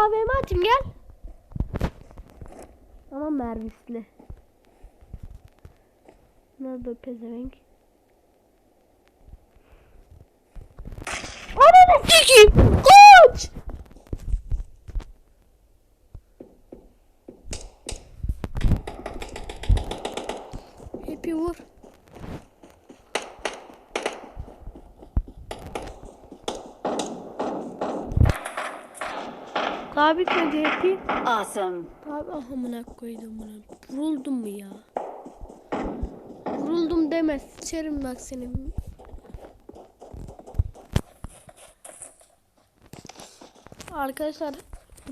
AVM atayım gel. Ama mermisli. Nerede pezevenk? Ananı sikeyim. Koç. Hepi vur. Daha bitmedi hepi. Awesome. Abi amına koydum bunu. Vuruldum mu ya? Vuruldum deme. Sıçarım bak senin. Arkadaşlar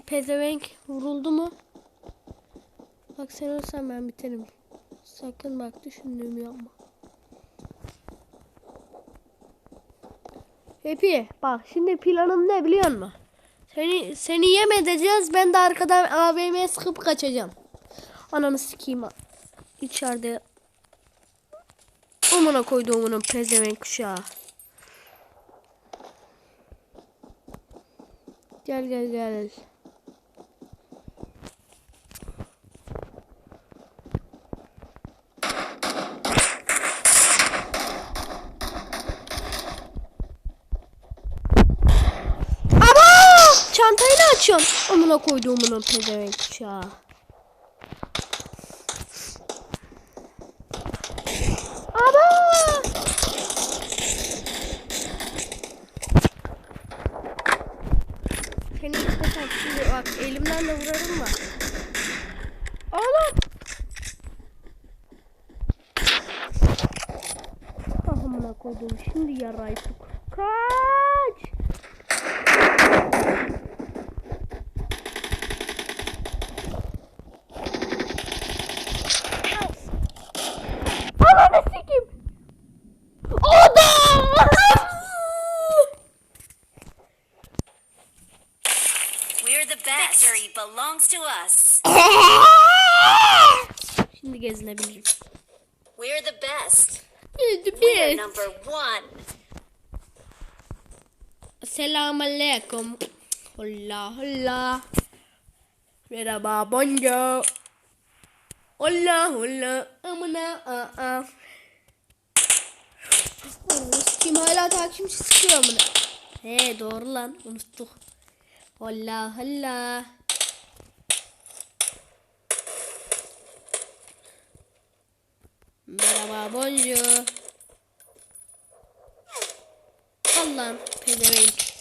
pezevenk vuruldu mu? Bak sen ölsen ben biterim. Sakın bak düşündüğümü yapma. Hepi bak şimdi planım ne biliyor musun? Seni seni yem edeceğiz. Ben de arkadan AVM'ye sıkıp kaçacağım. Ananı sikeyim. İçeride Amına koyduğumunun pezevenk kuşağı. Gel gel gel. Ama çantayı ne açıyorsun? Amına koyduğumunun pezevenk kuşağı. Ama! Seni istesem şimdi bak elimden de vurarım da. Oğlum! Ahımına koydum şimdi yarayı tuk. Kaç! Ananı sikeyim! Adam! We're the best. Victory belongs to us. Şimdi gezinebilirim. We're the best. We're bir. number one. Selamun aleyküm. Hola hola. Merhaba bonjour. Hola hola. Amına a a. Sikeyim hala takipçi sıkıyor amına. He doğru lan unuttuk. Hola hola. Merhaba bonjour. Al lan pezevenk.